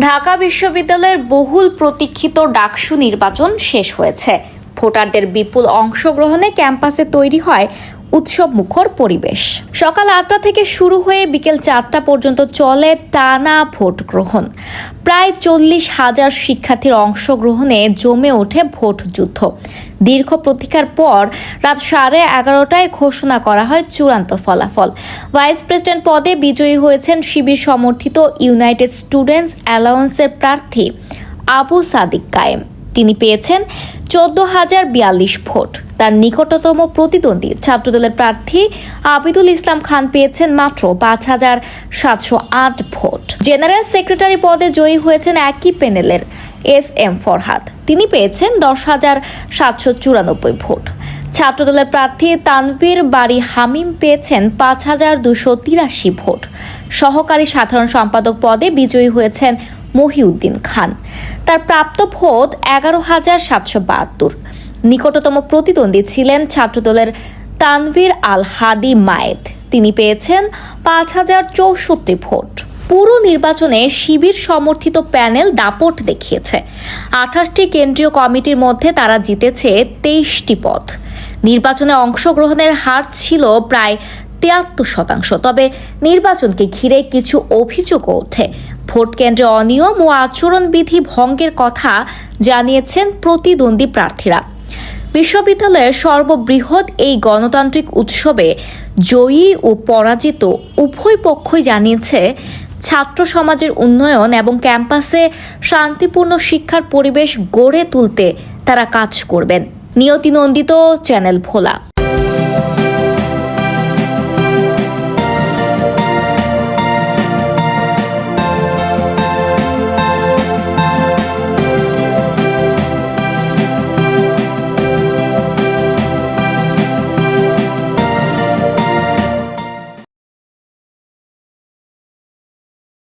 ঢাকা বিশ্ববিদ্যালয়ের বহুল প্রতীক্ষিত ডাকসু নির্বাচন শেষ হয়েছে। ভোটারদের বিপুল অংশগ্রহণে ক্যাম্পাসে তৈরি হয় উৎসব মুখর পরিবেশ। সকাল আটটা থেকে শুরু হয়ে বিকেল চারটা পর্যন্ত চলে টানা ভোট গ্রহণ। প্রায় চল্লিশ হাজার শিক্ষার্থীর অংশগ্রহণে জমে ওঠে ভোট যুদ্ধ। দীর্ঘ প্রতীক্ষার পর রাত সাড়ে এগারোটায় ঘোষণা করা হয় চূড়ান্ত ফলাফল। ভাইস প্রেসিডেন্ট পদে বিজয়ী হয়েছেন শিবির সমর্থিত ইউনাইটেড স্টুডেন্টস অ্যালাউন্সের প্রার্থী আবু সাদিক কায়েম। তিনি পেয়েছেন চোদ্দ হাজার বিয়াল্লিশ ভোট। তার নিকটতম প্রতিদ্বন্দ্বী ছাত্রদলের প্রার্থী আবিদুল ইসলাম খান পেয়েছেন মাত্র পাঁচ হাজার সাতশো আট ভোট। জেনারেল সেক্রেটারি পদে জয়ী হয়েছেন একই প্যানেলের এস এম ফরহাদ। তিনি পেয়েছেন দশ হাজার সাতশো চুরানব্বই ভোট। ছাত্রদলের প্রার্থী তানভীর বাড়ি হামিম পেয়েছেন পাঁচ হাজার দুশো তিরাশি ভোট। সহকারী সাধারণ সম্পাদক পদে বিজয়ী হয়েছেন মহিউদ্দিন খান। তার প্রাপ্ত ভোট এগারো হাজার সাতশো বাহাত্তর। নিকটতম প্রতিদ্বন্দ্বী ছিলেন ছাত্রদলের তানভীর আল হাদি মায়েদ। তিনি পেয়েছেন পাঁচ হাজার চৌষট্টি ভোট। পুরো নির্বাচনে শিবির সমর্থিত প্যানেল দাপট দেখিয়েছে। আঠাশটি কেন্দ্রীয় কমিটির মধ্যে তারা জিতেছে তেইশটি পদ। নির্বাচনে অংশগ্রহণের হার ছিল প্রায় তিয়াত্তর শতাংশ। তবে নির্বাচনকে ঘিরে কিছু অভিযোগও ওঠে। ভোট কেন্দ্রে অনিয়ম ও আচরণবিধি ভঙ্গের কথা জানিয়েছেন প্রতিদ্বন্দ্বী প্রার্থীরা। বিশ্ববিদ্যালয়ের সর্ববৃহৎ এই গণতান্ত্রিক উৎসবে জয়ী ও পরাজিত উভয় পক্ষই জানিয়েছে, ছাত্র সমাজের উন্নয়ন এবং ক্যাম্পাসে শান্তিপূর্ণ শিক্ষার পরিবেশ গড়ে তুলতে তারা কাজ করবেন। নিয়তি নন্দিত চ্যানেল ভোলা।